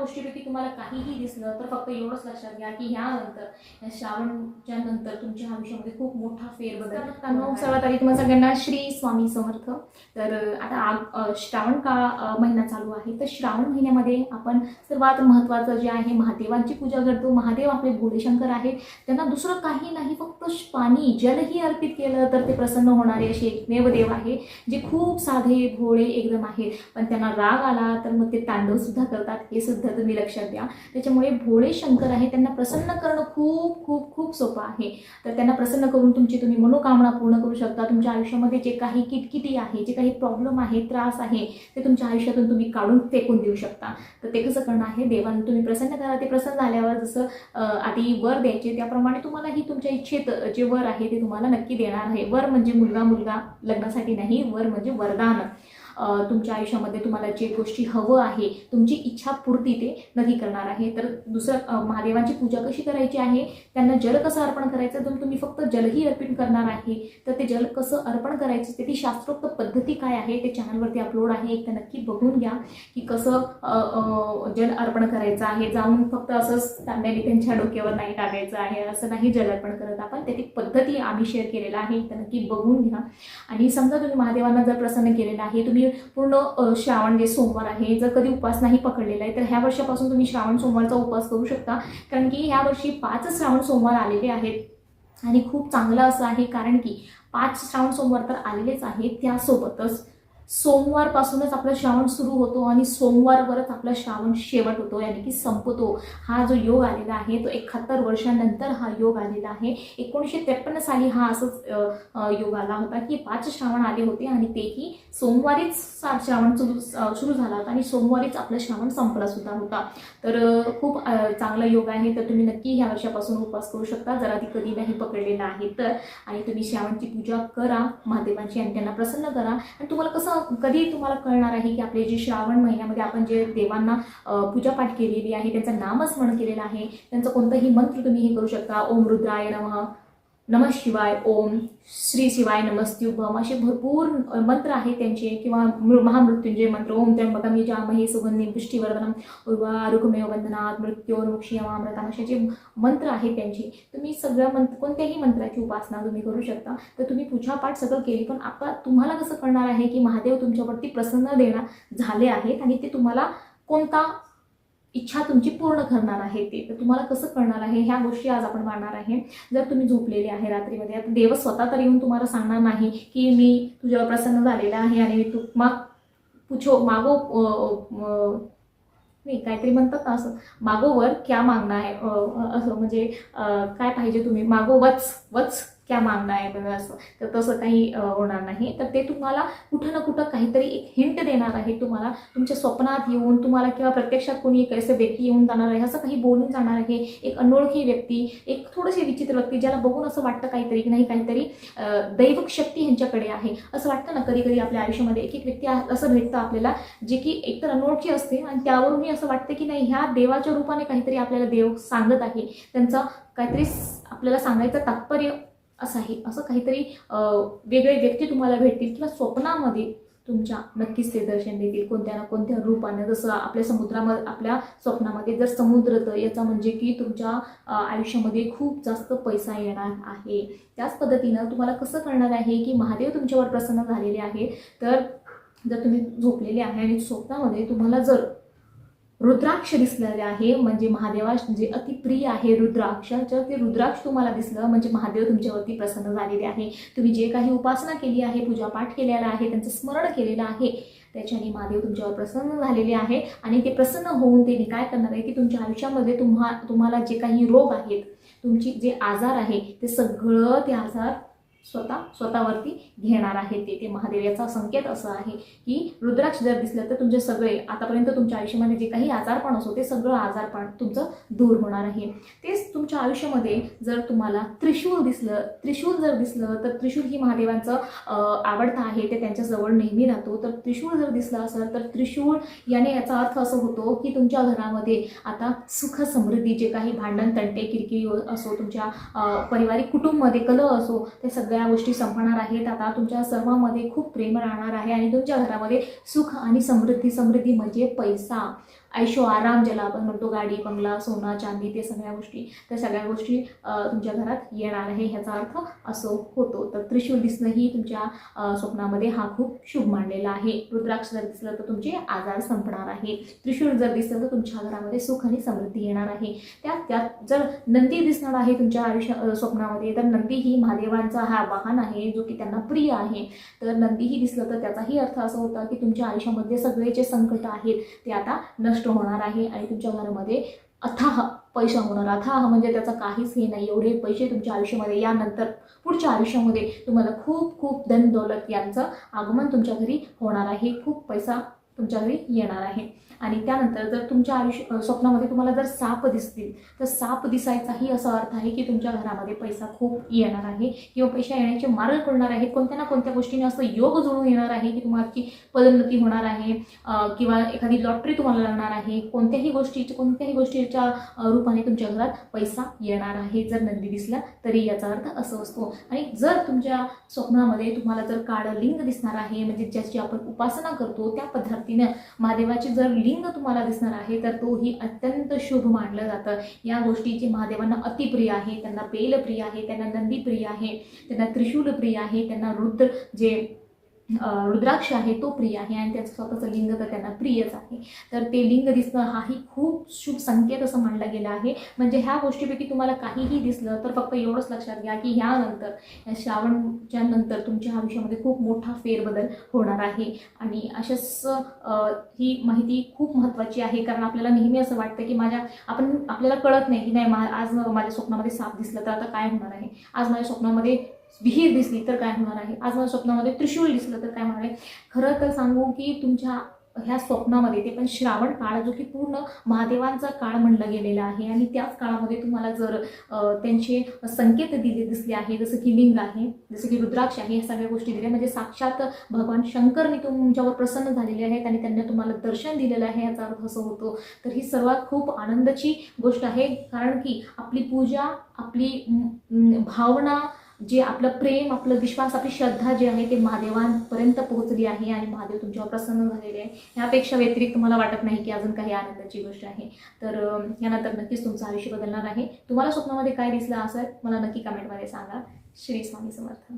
गोष्टीपैकी तुम्हाला काहीही दिसलं तर फक्त एवढंच लक्षात घ्या की ह्यानंतर या श्रावणच्या नंतर तुमच्या आयुष्यामध्ये खूप मोठा फेरबदल सर्वात आधी तुम्हाला सगळ्यांना श्री स्वामी समर्थ. तर आता श्रावण का महिना चालू आहे? तर श्रावण महिन्यामध्ये आपण सर्वात महत्त्वाचं जे आहे महादेवांची पूजा करतो. महादेव आपले भोलेशंकर आहेत त्यांना दुसरं काही नाही फक्त पाणी जलही अर्पित केलं तर ते प्रसन्न होणारे असे एकमेव देव आहे जे खूप साधे भोळे एकदम आहेत. पण त्यांना राग आला तर मग ते तांडव सुद्धा करतात. हे सुद्धा तुम्ही लक्षात द्या. त्याच्यामुळे भोळे शंकर आहे त्यांना प्रसन्न करणं खूप खूप खूप सोपं आहे. तर त्यांना प्रसन्न करून तुमची तुम्ही मनोकामना पूर्ण करू शकता. तुमच्या आयुष्यामध्ये जे काही किटकिटी आहे जे काही प्रॉब्लेम आहे त्रास आहे ते तुमच्या आयुष्यातून तुम्ही काढून फेकून देऊ शकता. तर ते कसं करणं आहे? देवानं तुम्ही प्रसन्न करा. ते प्रसन्न झाल्यावर जसं आधी वर द्यायचे त्याप्रमाणे तुम्हालाही तुमच्या इच्छेत जे वर आहे ते तुम्हाला नक्की देणार आहे. वर म्हणजे मुलगा मुलगा लग्नासाठी नाही वर म्हणजे वरदान. तुमच्या आयुष्यामध्ये तुम्हाला जे गोष्टी हवं आहे तुमची इच्छा पूर्ती ते नक्की करणार आहे. तर दुसरं महादेवांची पूजा कशी करायची आहे त्यांना जल कसं अर्पण करायचं तर तुम्ही फक्त जलही अर्पण करणार आहे. तर ते जल कसं अर्पण करायचं त्याची शास्त्रोक्त पद्धती काय आहे ते चॅनलवरती अपलोड आहे. एकदा नक्की बघून घ्या की कसं जल अर्पण करायचं आहे. जाऊन फक्त असंच तांब्याने त्यांच्या डोक्यावर नाही टाकायचं आहे असं नाही जल अर्पण करत आपण. त्याची पद्धती आम्ही शेअर केलेला आहे एकदा नक्की बघून घ्या. आणि समजा तुम्ही महादेवांना जर प्रसन्न केलेला आहे तुम्ही पूर्ण श्रावण जे सोमवार आहे जर कधी उपास नाही पकडलेला आहे तर ह्या वर्षापासून तुम्ही श्रावण सोमवारचा उपास करू शकता. कारण की ह्या वर्षी पाच श्रावण सोमवार आलेले आहेत. आणि खूप चांगलं असं आहे कारण की पाच श्रावण सोमवार तर आलेलेच आहेत त्यासोबतच. सोमवारपासूनच आपलं श्रावण सुरू होतो आणि सोमवारवरच आपला श्रावण शेवट होतो यानी की संपतो. हा जो योग आलेला आहे तो एकाहत्तर वर्षानंतर हा योग आलेला आहे. एकोणीसशे त्रेपन्न साली हा असंच योग आला होता की पाच श्रावण आले होते आणि तेही सोमवारीच श्रावण सुरू सुरू झाला होता आणि सोमवारीच आपलं श्रावण संपला सुद्धा होता. तर खूप चांगला योग आहे तर तुम्ही नक्की ह्या वर्षापासून उपवास करू शकता. जर आधी कधी नाही पकडलेला आहे तर आणि तुम्ही श्रावणची पूजा करा महादेवांची आणि त्यांना प्रसन्न करा. आणि तुम्हाला कसं कधी तुम्हाला कळणार आहे की आपले जे श्रावण महिन्यामध्ये आपण जे देवांना पूजापाठ केलेली आहे त्यांचं नामस्मरण केलेलं आहे त्यांचं कोणतंही मंत्र तुम्ही हे करू शकता. ओम रुद्राय नमः. नम शिवाय ओम श्री शिवाय नमस्त्युभम असे भरपूर मंत्र आहेत त्यांचे किंवा मृ- महामृत्युंजय मंत्र ओम त्र्यंबकम यजामहे सुगंधी पुष्टीवर्धनम उर्वारुकमेव वंदनात मृत्योर्मुक्षीयमामृतम असे जे मंत्र आहेत त्यांचे तुम्ही सगळ्या मंत्र कोणत्याही मंत्राची उपासना तुम्ही करू शकता. तर तुम्ही पूजापाठ सगळं केली पण आता तुम्हाला कसं कळणार आहे की महादेव तुमच्यावरती प्रसन्न देणार झाले आहेत आणि ते तुम्हाला कोणता इच्छा तुमची पूर्ण करणार आहे ते. तर तुम्हाला कसं कळणार आहे? ह्या गोष्टी आज आपण पाहणार आहे. जर तुम्ही झोपलेले आहे रात्रीमध्ये आता देव स्वतः तर येऊन तुम्हाला सांगणार नाही की मी तुझ्यावर प्रसन्न झालेला आहे आणि तू माग पुछो मागो नाही काहीतरी म्हणतात ना असं. मागोवर क्या मागणं आहे? असं म्हणजे काय पाहिजे तुम्ही? मागो वच वच क्या मागणं आहे बघा असं. तर तसं काही होणार नाही. तर ते तुम्हाला कुठं ना कुठं काहीतरी एक हिंट देणार आहे तुम्हाला. तुमच्या स्वप्नात येऊन तुम्हाला किंवा प्रत्यक्षात कोणी एक असं व्यक्ती येऊन जाणार आहे असं काही बोलून जाणार आहे. एक अनोळखी व्यक्ती एक थोडीशी विचित्र व्यक्ती ज्याला बघून असं वाटतं काहीतरी की नाही काहीतरी दैवक शक्ती ह्यांच्याकडे आहे. असं वाटतं ना कधी कधी आपल्या आयुष्यामध्ये एक एक व्यक्ती असं भेटतं आपल्याला जे की एकतर अनोळखी असते आणि त्यावरूनही असं वाटतं की नाही ह्या देवाच्या रूपाने काहीतरी आपल्याला देव सांगत आहे. त्यांचा काहीतरी आपल्याला सांगायचं तात्पर्य असं आहे असं काहीतरी वेगळे व्यक्ती तुम्हाला भेटतील किंवा स्वप्नामध्ये तुमच्या नक्कीच ते दर्शन देतील. कोणत्या ना कोणत्या रूपाने जसं आपल्या समुद्रामध्ये आपल्या स्वप्नामध्ये जर समुद्र तर याचा म्हणजे की तुमच्या आयुष्यामध्ये खूप जास्त पैसा येणार आहे. त्याच पद्धतीनं तुम्हाला कसं कळणार आहे की महादेव तुमच्यावर प्रसन्न झालेले आहे तर जर तुम्ही झोपलेले आहे आणि स्वप्नामध्ये तुम्हाला जर रुद्राक्ष दिसलेले आहे म्हणजे महादेवा जे अतिप्रिय आहे रुद्राक्ष जर ते रुद्राक्ष तुम्हाला दिसलं म्हणजे महादेव तुमच्यावरती प्रसन्न झालेले आहे. तुम्ही जे काही उपासना केली आहे पूजापाठ केलेला आहे त्यांचं स्मरण केलेलं आहे त्याच्याने महादेव तुमच्यावर प्रसन्न झालेले आहे. आणि ते प्रसन्न होऊन ते काय करणार आहे की तुमच्या आयुष्यामध्ये तुम्हा तुम्हाला जे काही रोग आहेत तुमची जे आजार आहे ते सगळं ते आजार स्वतः स्वतःवरती घेणार आहे ते. ते महादेव याचा संकेत असा आहे की रुद्राक्ष जर दिसलं तर तुमचे सगळे आतापर्यंत तुमच्या आयुष्यामध्ये जे काही आजारपण असो ते सगळं आजारपण तुमचं दूर होणार आहे. तेच तुमच्या आयुष्यामध्ये जर तुम्हाला त्रिशूळ दिसलं त्रिशूळ जर दिसलं तर त्रिशूळ ही महादेवांचं आवडतं आहे ते त्यांच्याजवळ नेहमी राहतो. तर त्रिशूळ जर दिसलं असेल तर त्रिशूळ याने याचा अर्थ असं होतो की तुमच्या घरामध्ये आता सुख समृद्धी जे काही भांडण तंटे किरकिरी असो तुमच्या पारिवारिक कुटुंबमध्ये कलह असो त्या सगळ्या गोष्टी संपणार आहेत. आता तुमच्या सर्वांमध्ये खूप प्रेम राहणार आहे आणि तुमच्या घरामध्ये सुख आणि समृद्धी समृद्धी म्हणजे पैसा. ऐशो आराम ज्याला आपण म्हणतो गाडी बंगला सोना चांदी ते सगळ्या गोष्टी त्या सगळ्या गोष्टी तुमच्या घरात येणार आहे ह्याचा अर्थ असो होतो. तर त्रिशूल दिसणं ही तुमच्या स्वप्नामध्ये हा खूप शुभ मानलेला आहे. रुद्राक्ष जर दिसलं तर तुमचे आजार संपणार आहे. त्रिशूल जर दिसलं तर तुमच्या घरामध्ये सुख आणि समृद्धी येणार आहे. त्यात त्यात जर नंदी दिसणार आहे तुमच्या आयुष्य स्वप्नामध्ये तर नंदी ही महादेवांचा हा वाहन आहे जो की त्यांना प्रिय आहे. तर नंदीही दिसलं तर त्याचाही अर्थ असा होता की तुमच्या आयुष्यामध्ये सगळे जे संकट आहेत. ते आता नष्ट होणार आहे आणि तुमच्या घरामध्ये अथाह पैसा होणार. अथाह म्हणजे त्याचा काहीच हे नाही. एवढे पैसे तुमच्या आयुष्यामध्ये यानंतर पुढच्या आयुष्यामध्ये तुम्हाला खूप खूप धन दौलत यांचं आगमन तुमच्या घरी होणार आहे. खूप पैसा तुमच्या घरी येणार आहे. आणि त्यानंतर जर तुमच्या आयुष्य स्वप्नामध्ये तुम्हाला जर साप दिसतील तर साप दिसायचाही असा अर्थ आहे की तुमच्या घरामध्ये पैसा खूप येणार आहे किंवा पैसा येण्याचे मार्ग कळणार आहेत. कोणत्या ना कोणत्या गोष्टीने असं योग जुळून येणार आहे की तुम्हाला पदोन्नती होणार आहे किंवा एखादी लॉटरी तुम्हाला लागणार आहे. कोणत्याही गोष्टीची कोणत्याही गोष्टीच्या रूपाने तुमच्या घरात पैसा येणार आहे. जर नंदी दिसला तरी याचा अर्थ असं असतो. आणि जर तुमच्या स्वप्नामध्ये तुम्हाला जर काळं लिंग दिसणार आहे म्हणजे ज्याची आपण उपासना करतो त्या पद्धतीनं महादेवाची जर लिंग तुम्हाला दिसणार आहे तर तोही अत्यंत शुभ मानलं जातं. या गोष्टीचे महादेवांना अतिप्रिय आहे त्यांना बेल प्रिय आहे त्यांना नंदी प्रिय आहे त्यांना त्रिशूल प्रिय आहे त्यांना रुद्र जे रुद्राक्ष आहे तो प्रिय आहे आणि त्याचं स्वतःचं लिंग तर त्यांना प्रियच आहे. तर ते लिंग दिसणं हाही खूप शुभ संकेत असं मानलं गेलं आहे. म्हणजे ह्या गोष्टीपैकी तुम्हाला काहीही दिसलं तर फक्त एवढंच लक्षात घ्या की ह्यानंतर या श्रावणच्या नंतर तुमच्या आयुष्यामध्ये खूप मोठा फेरबदल होणार आहे. आणि अशाच ही माहिती खूप महत्त्वाची आहे. कारण आपल्याला नेहमी असं वाटतं की माझ्या आपण आपल्याला कळत नाही की नाही मा आज माझ्या स्वप्नामध्ये साप दिसलं तर आता काय होणार आहे? आज माझ्या स्वप्नामध्ये विहीर दिसली तर काय होणार आहे? आज माझ्या स्वप्नामध्ये त्रिशूल दिसलं तर काय होणार आहे? खरं तर सांगू की तुमच्या ह्या स्वप्नामध्ये ते पण श्रावण काळ जो की पूर्ण महादेवांचा काळ म्हणलं गेलेला आहे आणि त्याच काळामध्ये तुम्हाला जर त्यांचे संकेत दिले दिसले आहे जसं की लिंग आहे जसं की रुद्राक्ष आहे या सगळ्या गोष्टी दिल्या. म्हणजे साक्षात भगवान शंकरने तुमच्यावर प्रसन्न झालेले आहेत आणि त्यांनी तुम्हाला दर्शन दिलेलं आहे याचा अर्थ असं होतो. तर ही सर्वात खूप आनंदाची गोष्ट आहे. कारण की आपली पूजा आपली भावना जे आपलं प्रेम आपलं विश्वास आपली श्रद्धा जी आहे ते महादेवांपर्यंत पोहोचली आहे आणि महादेव तुमच्यावर प्रसन्न झालेले आहे. ह्यापेक्षा व्यतिरिक्त मला वाटत नाही की अजून काही आनंदाची गोष्ट आहे. तर यानंतर नक्कीच तुमचं आयुष्य बदलणार आहे. तुम्हाला स्वप्नामध्ये काय दिसलं असं मला नक्की कमेंटमध्ये सांगा. श्री स्वामी समर्थ.